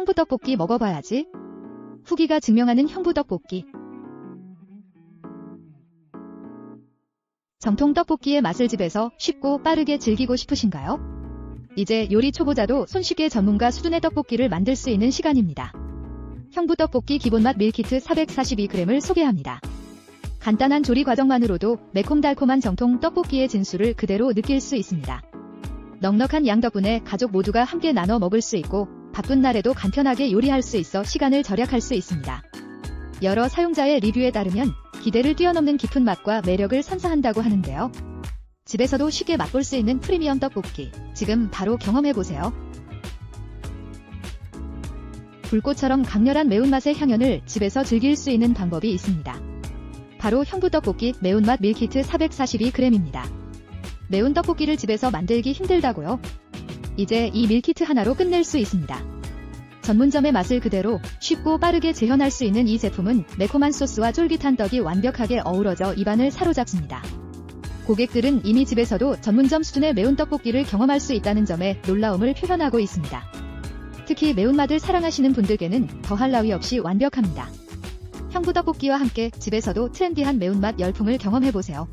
형부떡볶이 먹어봐야지. 후기가 증명하는 형부떡볶이. 정통 떡볶이의 맛을 집에서 쉽고 빠르게 즐기고 싶으신가요? 이제 요리 초보자도 손쉽게 전문가 수준의 떡볶이를 만들 수 있는 시간입니다. 형부떡볶이 기본맛 밀키트 442g을 소개합니다. 간단한 조리 과정만으로도 매콤달콤한 정통 떡볶이의 진수를 그대로 느낄 수 있습니다. 넉넉한 양 덕분에 가족 모두가 함께 나눠 먹을 수 있고 바쁜 날에도 간편하게 요리할 수 있어 시간을 절약할 수 있습니다. 여러 사용자의 리뷰에 따르면 기대를 뛰어넘는 깊은 맛과 매력을 선사한다고 하는데요. 집에서도 쉽게 맛볼 수 있는 프리미엄 떡볶이. 지금 바로 경험해보세요. 불꽃처럼 강렬한 매운맛의 향연을 집에서 즐길 수 있는 방법이 있습니다. 바로 형부떡볶이 매운맛 밀키트 442g입니다. 매운 떡볶이를 집에서 만들기 힘들다고요? 이제 이 밀키트 하나로 끝낼 수 있습니다. 전문점의 맛을 그대로 쉽고 빠르게 재현할 수 있는 이 제품은 매콤한 소스와 쫄깃한 떡이 완벽하게 어우러져 입안을 사로잡습니다. 고객들은 이미 집에서도 전문점 수준의 매운 떡볶이를 경험할 수 있다는 점에 놀라움을 표현하고 있습니다. 특히 매운맛을 사랑하시는 분들께는 더할 나위 없이 완벽합니다. 형부 떡볶이와 함께 집에서도 트렌디한 매운맛 열풍을 경험해보세요.